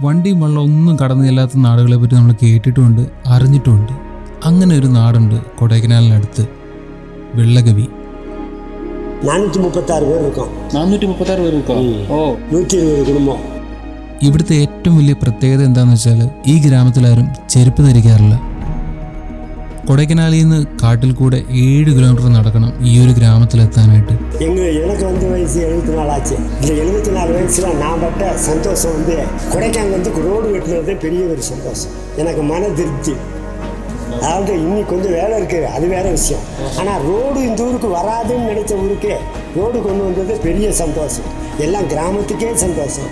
വണ്ടിയും വെള്ളം ഒന്നും കടന്നു ചെല്ലാത്ത നാടുകളെ പറ്റി നമ്മൾ കേട്ടിട്ടുമുണ്ട് അറിഞ്ഞിട്ടുമുണ്ട് അങ്ങനെ ഒരു നാടുണ്ട് കൊടൈക്കനാലിനടുത്ത് വെള്ളകവി நானூற்றி முப்பத்தாறு பேர் இருக்கோம் നാനൂറ്റി മുപ്പത്തി ആറ് പേര് இருக்கா ഓ நூற்றி இருபது குடும்பம் ഇവിടുത്തെ ഏറ്റവും വലിയ പ്രത്യേകത എന്താണെന്ന് വെച്ചാൽ ഈ ഗ്രാമത്തിലാരും ചെരുപ്പ് ധരിക്കാറില്ല കൊടൈക്കനാലിൽ നിന്ന് കാട്ടിൽ കൂടെ ഏഴ് കിലോമീറ്റർ നടക്കണം ഈ ഒരു ഗ്രാമത്തിലെത്താനായിട്ട് எங்கள் எனக்கு வந்து வயசு எழுபத்தி நாலு ஆச்சு இந்த எழுபத்தி நாலு வயசில் நான் பட்ட சந்தோஷம் வந்து கொடைக்கானல் வந்து ரோடு வெட்டினது பெரிய ஒரு சந்தோஷம் எனக்கு மன திருப்தி அதாவது இன்னி கொஞ்சம் வேலை இருக்குது அது வேற விஷயம் ஆனால் ரோடு இந்த ஊருக்கு வராதுன்னு நினைச்ச ஊருக்கே ரோடு கொண்டு வந்தது பெரிய சந்தோஷம் எல்லாம் கிராமத்துக்கே சந்தோஷம்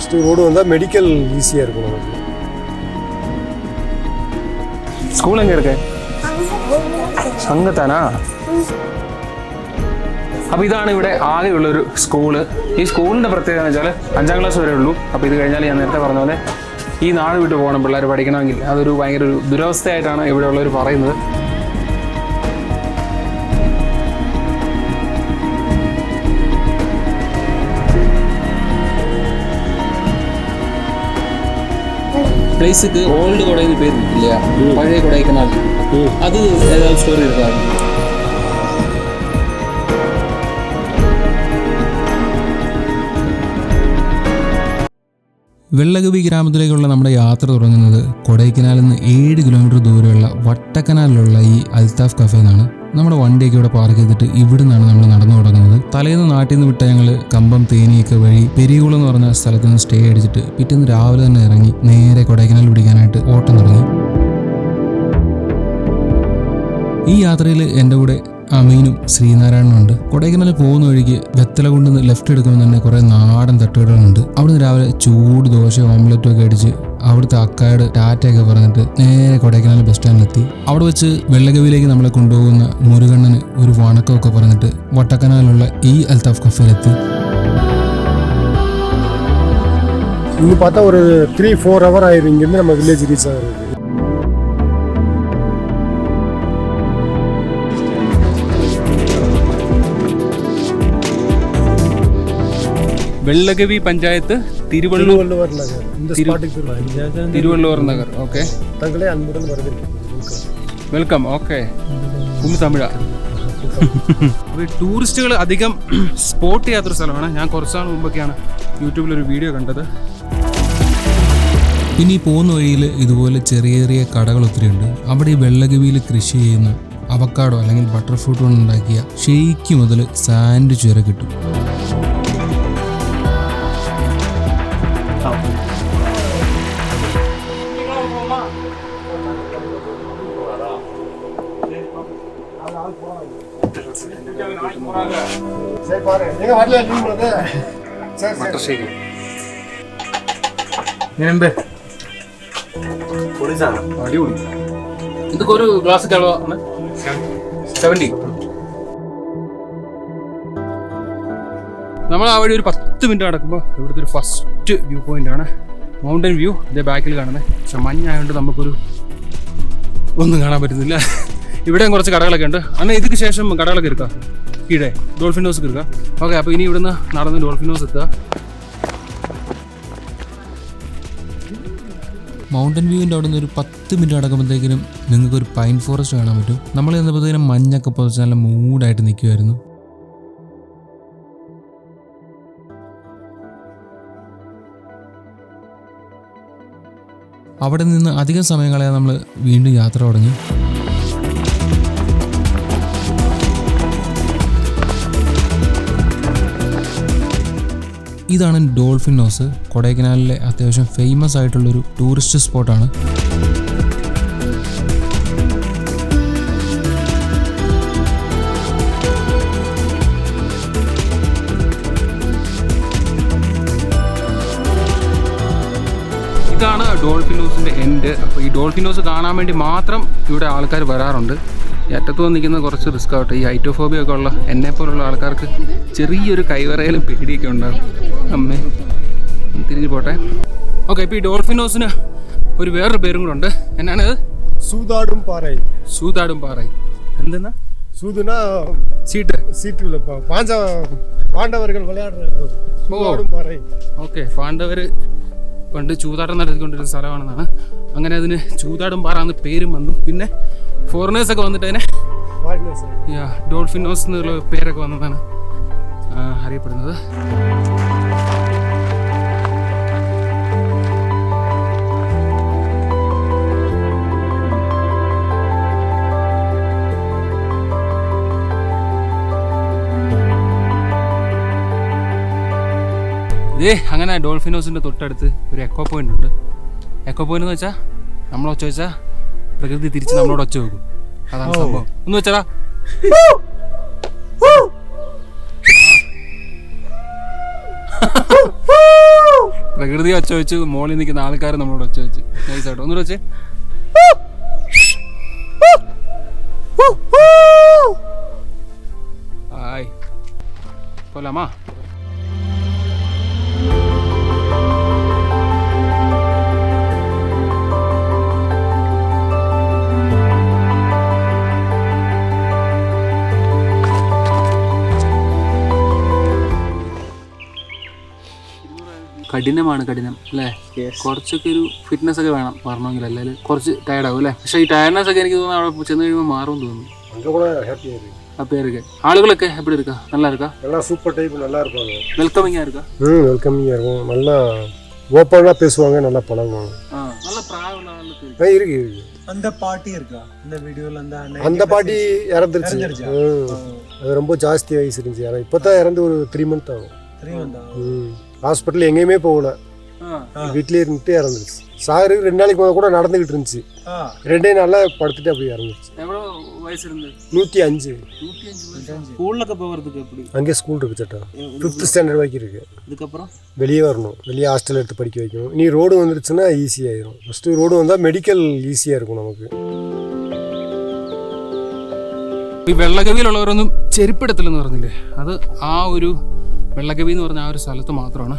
ஃபஸ்ட்டு ரோடு வந்தால் மெடிக்கல் ஈஸியாக இருக்கும் நமக்கு ஸ்கூல் எங்கே இருக்கு സംഘത്താനാ? അപ്പോൾ ഇതാണ് ഇവിടെ ആകെയുള്ളൊരു സ്കൂൾ ഈ സ്കൂളിന്റെ പ്രത്യേകത എന്ന് വെച്ചാൽ അഞ്ചാം ക്ലാസ് വരെ ഉള്ളൂ. അപ്പോൾ ഇത് കഴിഞ്ഞാൽ ഞാൻ നേരത്തെ പറഞ്ഞ പോലെ ഈ നാട് വിട്ടു പോകണം പിള്ളേർ പഠിക്കണമെങ്കിൽ അതൊരു ഭയങ്കര ഒരു ദുരവസ്ഥയായിട്ടാണ് ഇവിടെയുള്ളവർ പറയുന്നത്. பிளேஸுக்கு ஓல்டு கொடைன்னு பேர் இருக்கு இல்லையா பழைய கொடைக்கானல் அது ஏதாவது ஸ்டோரி இருக்கா വെള്ളകവി ഗ്രാമത്തിലേക്കുള്ള നമ്മുടെ യാത്ര തുടങ്ങുന്നത് കൊടൈക്കനാലിൽ നിന്ന് ഏഴ് കിലോമീറ്റർ ദൂരെയുള്ള വട്ടക്കനാലിലുള്ള ഈ അൽത്താഫ് കഫേ എന്നാണ് നമ്മുടെ വണ്ടിയൊക്കെ ഇവിടെ പാർക്ക് ചെയ്തിട്ട് ഇവിടെ നിന്നാണ് നമ്മൾ നടന്നു തുടങ്ങുന്നത്. തലേന്ന് നാട്ടിൽ നിന്ന് വിട്ട ഞങ്ങൾ കമ്പം തേനിയൊക്കെ വഴി പെരിയകുളം എന്ന് പറഞ്ഞ സ്ഥലത്ത് നിന്ന് സ്റ്റേ അടിച്ചിട്ട് പിറ്റേന്ന് രാവിലെ തന്നെ ഇറങ്ങി നേരെ കൊടൈക്കനാൽ പിടിക്കാനായിട്ട് ഓട്ടം തുടങ്ങി. ഈ യാത്രയിൽ എന്റെ കൂടെ അമീനും ശ്രീനാരായണനും ഉണ്ട്. കൊടൈക്കനാൽ പോകുന്ന വഴിക്ക് വെത്തല കൊണ്ടുവന്ന് ലെഫ്റ്റ് എടുക്കുമ്പോൾ തന്നെ കുറേ നാടൻ തട്ടുകടകളുണ്ട്. അവിടുന്ന് രാവിലെ ചൂട് ദോശ ഓംലെറ്റും ഒക്കെ അടിച്ച് അവിടുത്തെ അക്കാട് ടാറ്റയൊക്കെ പറഞ്ഞിട്ട് നേരെ കൊടൈക്കനാൽ ബസ് സ്റ്റാൻഡിലെത്തി അവിടെ വെച്ച് വെള്ളകവിയിലേക്ക് നമ്മളെ കൊണ്ടുപോകുന്ന മുരുകണ്ണന് ഒരു വണക്കമൊക്കെ പറഞ്ഞിട്ട് വട്ടക്കനാലുള്ള ഈ അൽത്താഫ് കഫേയിലെത്തി இங்கே பார்த்தா ஒரு த்ரீ ஃபோர் ஹவர் ஆயிரும் இங்கேருந்து நம்ம வில்லேஜ் ரீச் ஆகிறது Vellagavi panchayat Thiruvallur Nagar. Okay. Welcome. Okay. തമിഴ. ടൂറിസ്റ്റുകൾ അധികം സ്പോട്ട് ചെയ്യാത്തൊരു സ്ഥലമാണ്. ഞാൻ കുറച്ചാൾ മുമ്പൊക്കെയാണ് യൂട്യൂബിലൊരു വീഡിയോ കണ്ടത്. ഇനി പോകുന്ന വഴിയിൽ ഇതുപോലെ ചെറിയ ചെറിയ കടകൾ ഒത്തിരിയുണ്ട് അവിടെ ഈ വെള്ളഗവിയിൽ കൃഷി ചെയ്യുന്ന അവക്കാടോ അല്ലെങ്കിൽ ബട്ടർഫ്രൂട്ട് കൊണ്ടുണ്ടാക്കിയ ഷെയ്ക്ക് മുതൽ സാൻഡ്വിച്ച് വരെ കിട്ടും. சரி பாரு எங்க வரல நீங்க சரி சரி ശരി ഇങ്ങനെന്ത് അടിപൊളി ഇതൊക്കെ ഒരു ഗ്ലാസ് കിളവ സെവൻറ്റി നമ്മൾ ആ വഴി ഒരു പത്ത് മിനിറ്റ് നടക്കുമ്പോൾ ഇവിടുത്തെ ഒരു ഫസ്റ്റ് വ്യൂ പോയിന്റ് ആണ് മൗണ്ടൻ വ്യൂ ഇതേ ബാക്കിൽ കാണുന്നത് പക്ഷെ മഞ്ഞായതുകൊണ്ട് നമുക്കൊരു ഒന്നും കാണാൻ പറ്റുന്നില്ല ഇവിടെയും കുറച്ച് കടകളൊക്കെ ഉണ്ട്. അന്ന് ഇതിക്ക് ശേഷം കടകളൊക്കെ എടുക്കാം. കീഴേ. ഡോൾഫിൻ ഹൗസ് എടുക്കാം. ഓക്കെ അപ്പോൾ ഇനി ഇവിടുന്ന് നടന്ന് ഡോൾഫിൻ ഹൗസ് എത്തുക. മൗണ്ടൻ വ്യൂവിന്റെ അവിടെ നിന്ന് ഒരു പത്ത് മിനിറ്റ് അടക്കുമ്പോഴത്തേക്കിനും നിങ്ങൾക്ക് ഒരു പൈൻ ഫോറസ്റ്റ് കാണാൻ പറ്റും. നമ്മൾ ചെന്നപ്പോഴത്തേനും മഞ്ഞൊക്കെ പുറത്ത് നല്ല മൂടായിട്ട് നിൽക്കുമായിരുന്നു അവിടെ നിന്ന് അധികം സമയം കളയാൻ നമ്മൾ വീണ്ടും യാത്ര തുടങ്ങി. ഇതാണ് ഡോൾഫിൻ ഹൗസ്. കൊടൈക്കനാലിലെ അത്യാവശ്യം ഫേമസ് ആയിട്ടുള്ളൊരു ടൂറിസ്റ്റ് സ്പോട്ടാണ് ഇതാണ് ഡോൾഫിൻ ഹൗസിന്റെ എൻഡ് അപ്പോൾ ഈ ഡോൾഫിൻ ഹൗസ് കാണാൻ വേണ്ടി മാത്രം ഇവിടെ ആൾക്കാർ വരാറുണ്ട്. ഈ അറ്റത്ത് വന്ന് നിൽക്കുന്ന കുറച്ച് റിസ്ക് ആവട്ടെ ഈ ഹൈറ്റോഫോബിയ ഒക്കെ ഉള്ള എന്നെ പോലുള്ള ആൾക്കാർക്ക് ചെറിയൊരു കൈവറയിലും പേടിയൊക്കെ ഉണ്ടാകും അമ്മേ ഒന്ന് തിരിഞ്ഞ് പോട്ടെ ഓക്കെ ഇപ്പോൾ ഈ ഡോൾഫിൻ ഹൗസിന് ഒരു വേറൊരു പേരും കൂടെ ഉണ്ട് എന്നാണ് അത് சூதாடும் பாறை സൂതാടും പാറ എന്തെന്നാ சூதுனா சீட்டு சீட்டு இல்லை பாஞ்ச பாண்டவர்கள் விளையாடுற சூதாடும் பாறை ഓക്കെ പാണ്ഡവർ പണ്ട് ചൂതാട്ടം നടത്തിക്കൊണ്ടിരുന്ന സ്ഥലമാണെന്നാണ്. അങ്ങനെ അതിന് ചൂതാടും പാറ എന്ന് പേരും വന്നു. പിന്നെ ഫോറിനേഴ്സൊക്കെ വന്നിട്ട് അതിനെ ഡോൾഫിനോസ് എന്നുള്ള പേരൊക്കെ വന്നതാണ് അറിയപ്പെടുന്നത്. ഇതേ അങ്ങനെ ഡോൾഫിനോസിന്റെ തൊട്ടടുത്ത് ഒരു എക്കോ പോയിന്റ് ഉണ്ട്. എക്കോ പോയിന്റ് എന്ന് വെച്ചാൽ നമ്മൾ ഒച്ച വെച്ചാൽ പ്രകൃതി തിരിച്ച് നമ്മളോട് ഒച്ച വെക്കും. അതാണ് സംഭവം. ഒന്ന് വെച്ചാ പ്രകൃതി ഒച്ച വെച്ച് മോളിൽ നിൽക്കുന്ന ആൾക്കാർ നമ്മളോട് ഒച്ച വെച്ച്. നൈസായിട്ട് ഒന്നുകൂടെ വെച്ചേ. ഹായ് പോലാമാ കഠിനമാണ് കഠിനം അല്ലേ കുറച്ചൊക്കെ ഒരു ഫിറ്റ്നസ് ഒക്കെ വേണം പറഞ്ഞെങ്കിൽ അല്ലെങ്കിൽ കുറച്ച് ടയർഡ് ആവും അല്ലേ പക്ഷേ ഈ ടയർഡ്നെസ് ഒക്കെ എനിക്ക് തോന്നുന്നു അവിടെ ചെന്ന് കഴിയുമ്പോൾ മാറും തോന്നുന്നു அங்கே கூட ஹாப்பியாக இருக்கு ആ പേരൊക്കെ ആളുകളൊക്കെ എപ്പടി இருக்கா நல்லா இருக்கா எல்லாம் சூப்பர் டைப் நல்லா இருப்பாங்க വെൽക്കമിങ്ങാ இருக்கா ம் வெல்கமிங்காக இருக்கும் நல்லா ஓப்பனாக பேசுவாங்க நல்லா பழகுவாங்க ആ നല്ല പ്രായമുള്ള ആളൊക്കെ ஆ இருக்கு இருக்கு அந்த பாட்டி இருக்கா இந்த வீடியோல அந்த அண்ணன் அந்த பாட்டி இறந்துருச்சு இறந்துருச்சா? ம். அது ரொம்ப ஜாஸ்தி வயசு இருந்துச்சு ஆனால் இப்போ தான் இறந்து ஒரு த்ரீ மந்த் ஆகும் தெரியும் வந்தா ம் ஹாஸ்பிட்டல் எங்கேயுமே போகல. வீட்லயே இருந்துட்டு இறந்துருச்சு. சாரு ரெண்டு நாளைக்கு முதல் கூட நடந்துகிட்டு இருந்துச்சு. ரெண்டே நாள்ல படுத்துட்டு அப்படி இறந்துருச்சு. எவ்வளோ நூற்றி அஞ்சு அங்கே ஸ்கூல் இருக்கு சட்டம். ஃபிஃப்த் ஸ்டாண்டர்ட் வரைக்கும் இருக்கு. வெளியே வரணும். வெளியே ஹாஸ்டல் எடுத்து படிக்க வைக்கணும். நீ ரோடு வந்துருச்சுன்னா ஈஸியாயிரும் ஃபஸ்ட்டு ரோடு வந்தால் மெடிக்கல் ஈஸியாக இருக்கும் நமக்கு. ഈ വെള്ളഗതിയിലുള്ളവരൊന്നും ചെരുപ്പെടുത്തില്ലെന്ന് പറഞ്ഞില്ലേ അത് ആ ഒരു വെള്ളഗവി എന്ന് പറഞ്ഞ ആ ഒരു സ്ഥലത്ത് മാത്രമാണ്.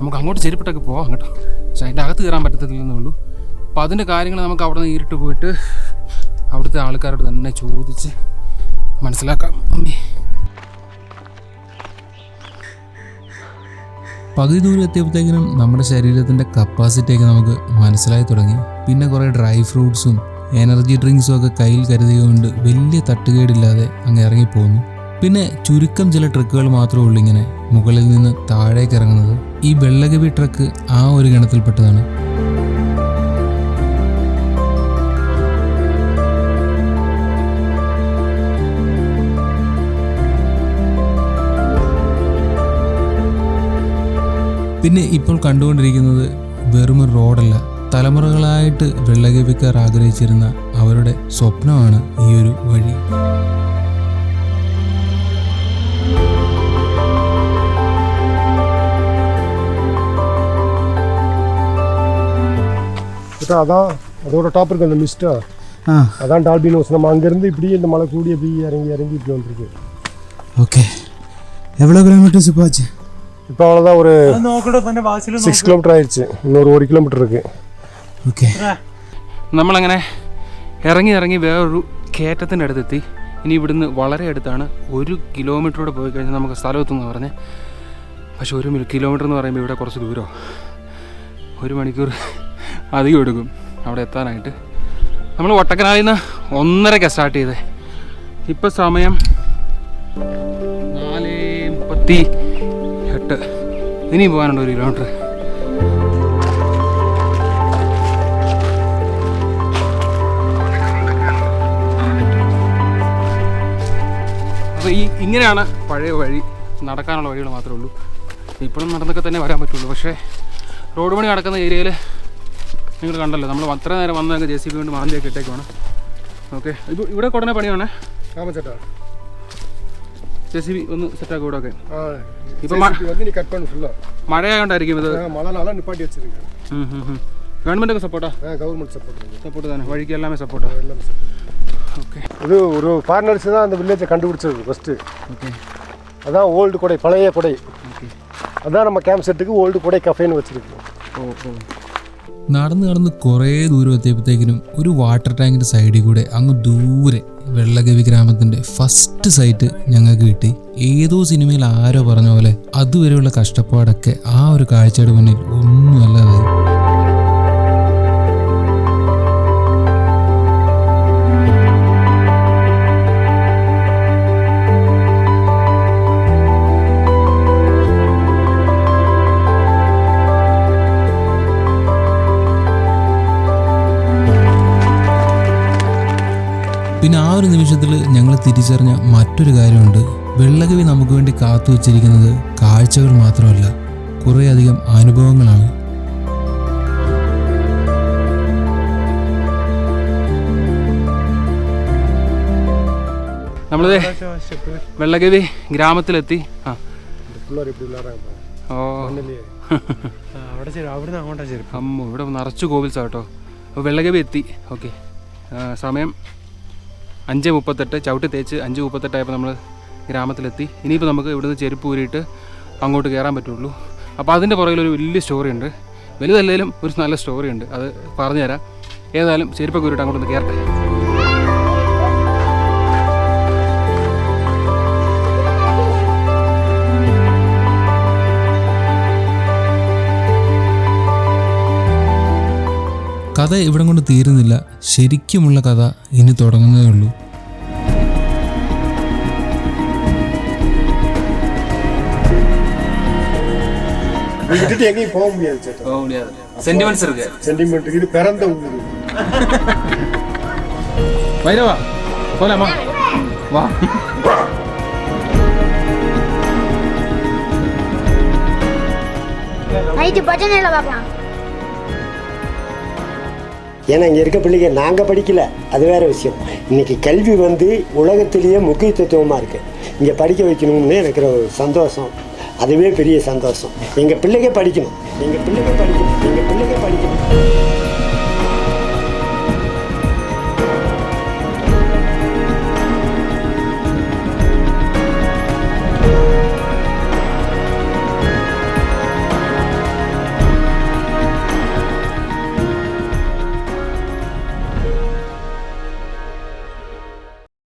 നമുക്ക് അങ്ങോട്ട് ചെരുപ്പിട്ടൊക്കെ പോവാം കേട്ടോ. പക്ഷെ അതിന്റെ അകത്ത് കയറാൻ പറ്റത്തില്ലെന്നേ ഉള്ളൂ. അപ്പോൾ അതിന്റെ കാര്യങ്ങൾ നമുക്ക് അവിടെ നിന്ന് നേരിട്ട് പോയിട്ട് അവിടുത്തെ ആൾക്കാരോട് തന്നെ ചോദിച്ച് മനസ്സിലാക്കാം. അമ്മി. പകുതി ദൂരം എത്തിയപ്പോഴത്തേക്കിനും നമ്മുടെ ശരീരത്തിന്റെ കപ്പാസിറ്റിയൊക്കെ നമുക്ക് മനസ്സിലായി തുടങ്ങി. പിന്നെ കുറേ ഡ്രൈ ഫ്രൂട്ട്സും എനർജി ഡ്രിങ്ക്സും ഒക്കെ കയ്യിൽ കരുതിയതുകൊണ്ട് വലിയ തട്ടുകേടില്ലാതെ അങ്ങ് ഇറങ്ങിപ്പോന്നു. പിന്നെ ചുരുക്കം ചില ട്രക്കുകൾ മാത്രമേ ഉള്ളൂ ഇങ്ങനെ മുകളിൽ നിന്ന് താഴേക്ക് ഇറങ്ങുന്നത്. ഈ വെള്ളകവി ട്രക്ക് ആ ഒരു ഗണത്തിൽപ്പെട്ടതാണ്. പിന്നെ ഇപ്പോൾ കണ്ടുകൊണ്ടിരിക്കുന്നത് വെറും റോഡല്ല. തലമുറകളായിട്ട് വെള്ളകവിക്കാർ ആഗ്രഹിച്ചിരുന്ന അവരുടെ സ്വപ്നമാണ് ഈ ഒരു വഴി. கிட்டத்தட்ட அதான் அதோட டாப் இருக்குது அந்த மிஸ்டா அதான் டால்பின் ஹவுஸ் நம்ம அங்கேருந்து இப்படியே இந்த மலை கூடி அப்படி இறங்கி இறங்கி இப்படி வந்திருக்கு ഓക്കെ എവിടെ കിലോമീറ്റേഴ്സ് ഇപ്പോൾ ആച്ച്? இப்போ அவ்வளோதான் ஒரு സിക്സ് കിലോമീറ്റർ ആയിடுச்சு இன்னொரு കിലോമീറ്റർ இருக்கு ഓക്കെ നമ്മളങ്ങനെ ഇറങ്ങി ഇറങ്ങി വേറൊരു കയറ്റത്തിന്റെ അടുത്തെത്തി. ഇനി ഇവിടുന്ന് വളരെ അടുത്താണ്. ഒരു കിലോമീറ്ററോടെ പോയി കഴിഞ്ഞാൽ നമുക്ക് സ്ഥലമെത്തുമെന്ന് പറഞ്ഞ്. പക്ഷെ ഒരു കിലോമീറ്റർ എന്ന് പറയുമ്പോൾ ഇവിടെ കുറച്ച് ദൂരമോ ഒരു മണിക്കൂർ അധികം എടുക്കും. അവിടെ എത്താനായിട്ട്. നമ്മൾ വട്ടക്കനാലിൽ നിന്ന് ഒന്നരയ്ക്കാണ് സ്റ്റാർട്ട് ചെയ്തേ. ഇപ്പം സമയം നാല് മുപ്പത്തി എട്ട്. ഇനി പോകാനുണ്ട് ഒരു കിലോമീറ്റർ അപ്പോൾ ഈ ഇങ്ങനെയാണ് പഴയ വഴി. നടക്കാനുള്ള വഴികൾ മാത്രമേ ഉള്ളൂ. ഇപ്പോഴും നടന്നൊക്കെ തന്നെ വരാൻ പറ്റുള്ളൂ. പക്ഷേ റോഡ് പണി നടക്കുന്ന ഏരിയയിൽ നിങ്ങൾ കണ്ടല്ലോ നമ്മൾ അത്ര നേരം വന്നതൊക്കെ ജെ സി ബി കൊണ്ട് മാന്തിയൊക്കെ ഇട്ടേക്കുവാണ് ഓക്കെ ഇപ്പോൾ ഇവിടെ ഉടനെ പണിയാണ് ஆமாம் சேட்டா ജെ സി ബി ഒന്ന് സെറ്റാക്കും ഇവിടെ ഒക്കെ ஆ இப்போ இப்போ ம- வந்து நீ கட் பண்ணு ஃபுல்லாக മഴയായോണ്ടായിരിക്കും ഇത് மழை நாளாக நிப்பாட்டி வச்சிருக்கேன் ഗവൺമെൻറ് ഒക്കെ സപ്പോർട്ടാ ஆ கவர்மெண்ட் சப்போர்ட் பண்ணுங்க സപ്പോർട്ട് തന്നെ വഴിക്ക് എല്ലാമേ സപ്പോർട്ടാ எல்லாமே support. ഓക്കെ இது ஒரு ஃபாரினர்ஸ் தான் அந்த வில்லேஜை கண்டுபிடிச்சது ஃபஸ்ட்டு ഓക്കെ அதான் ஓல்டு கொடை பழைய கொடை ഓക്കെ அதான் நம்ம கேம்ப் செட்டுக்கு ஓல்டு கொடை கஃபேன்னு வச்சிருக்கோம் ഓ ഓ നടന്ന് നടന്ന് കുറേ ദൂരം എത്തിയപ്പോഴത്തേക്കിനും ഒരു വാട്ടർ ടാങ്കിന്റെ സൈഡിൽ കൂടെ അങ്ങ് ദൂരെ വെള്ളഗവി ഗ്രാമത്തിന്റെ ഫസ്റ്റ് സൈറ്റ് ഞങ്ങൾക്ക് കിട്ടി. ഏതോ സിനിമയിൽ ആരോ പറഞ്ഞ പോലെ അതുവരെയുള്ള കഷ്ടപ്പാടൊക്കെ ആ ഒരു കാഴ്ചയുടെ മുന്നിൽ ഒന്നുമല്ലാതായി തിരിച്ചറിഞ്ഞ മറ്റൊരു കാര്യമുണ്ട്. വെള്ളകവി നമുക്ക് വേണ്ടി കാത്തു വച്ചിരിക്കുന്നത് കാഴ്ചകൾ മാത്രമല്ല കുറേയധികം അനുഭവങ്ങളാണ്. നമ്മളത് വെള്ളഗവി ഗ്രാമത്തിലെത്തി. ആ. ഓ. ഇവിടെ നിറച്ചു കോവിൽസാട്ടോ അപ്പോൾ വെള്ളഗവി എത്തി. ഓക്കെ. സമയം അഞ്ച് മുപ്പത്തെട്ട് ചവിട്ടി തേച്ച് അഞ്ച് മുപ്പത്തെട്ടായപ്പോൾ നമ്മൾ ഗ്രാമത്തിലെത്തി. ഇനിയിപ്പോൾ നമുക്ക് ഇവിടുന്ന് ചെരുപ്പ് ഊരിയിട്ട് അങ്ങോട്ട് കയറാൻ പറ്റുള്ളൂ. അപ്പോൾ അതിന്റെ പുറകിൽ ഒരു വലിയ സ്റ്റോറി ഉണ്ട് വലുതല്ലേലും ഒരു നല്ല സ്റ്റോറി ഉണ്ട് അത് പറഞ്ഞുതരാം. ഏതായാലും ചെരുപ്പൊക്കെ ഊരിയിട്ട് അങ്ങോട്ടൊന്ന് കയറട്ടെ കഥ ഇവിടെ കൊണ്ട് തീരുന്നില്ല. ശരിക്കുമുള്ള കഥ ഇനി തുടങ്ങുന്നേ ഉള്ളൂ. பட்டன பாக்கலாம் ஏன்னா இங்கே இருக்க பிள்ளைங்க நாங்கள் படிக்கலை. அது வேற விஷயம். இன்றைக்கி கல்வி வந்து உலகத்திலேயே முக்கியத்துவமாக இருக்குது இங்கே படிக்க வைக்கணும்னு எனக்கு ஒரு சந்தோஷம். அதுவே பெரிய சந்தோஷம். எங்கள் பிள்ளைங்க படிக்கணும். எங்கள் பிள்ளைங்க படிக்கணும். எங்கள் பிள்ளைங்க படிக்கணும்.